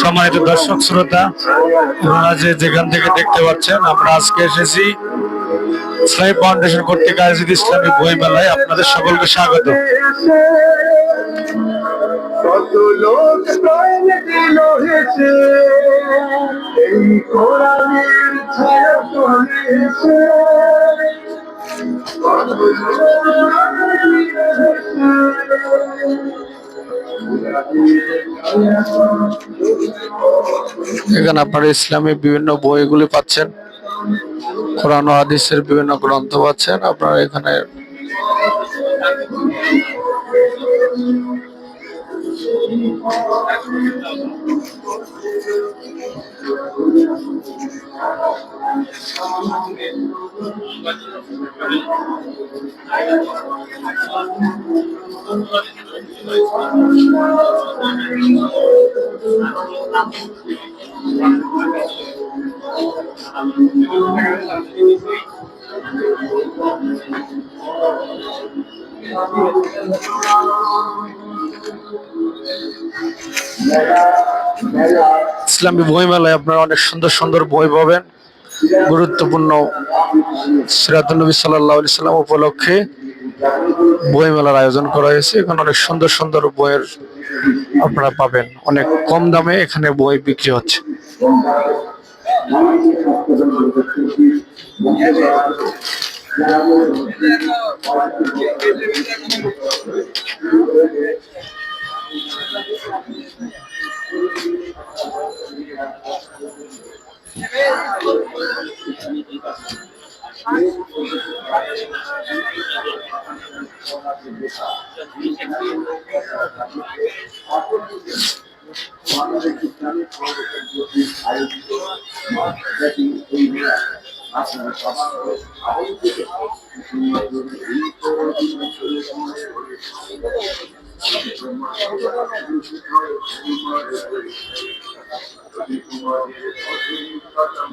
সম্মানিত দর্শক, শ্রোতা আপনারা যে যেখান থেকে দেখতে পাচ্ছেন, আমরা আজকে এসেছি ইসলামী ফাউন্ডেশন কর্তৃক আয়োজিত ইসলামী বই মেলায় আপনাদের সকলকে স্বাগত। কত এখানে আপনারা ইসলামী বিভিন্ন বইগুলি পাচ্ছেন কোরআন ও হাদিসের বিভিন্ন গ্রন্থ পাচ্ছেন আপনারা এখানে ইসলামী বই মেলায় আপনারা অনেক সুন্দর সুন্দর বই পাবেন। গুরুত্বপূর্ণ সিরাতুল নবী সাল্লাহ সাল্লাম উপলক্ষে। বই মেলার আয়োজন করা হয়েছে। এখানে অনেক সুন্দর সুন্দর বইয়ের আপনারা পাবেন। অনেক কম দামে এখানে বই বিক্রি হচ্ছে। মানবিক ইসলামিক প্রবর্তন কর্তৃক আয়োজিত এই মেলা আপনারা সবার আবদ্ধ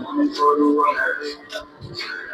মনে করুন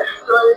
একটাই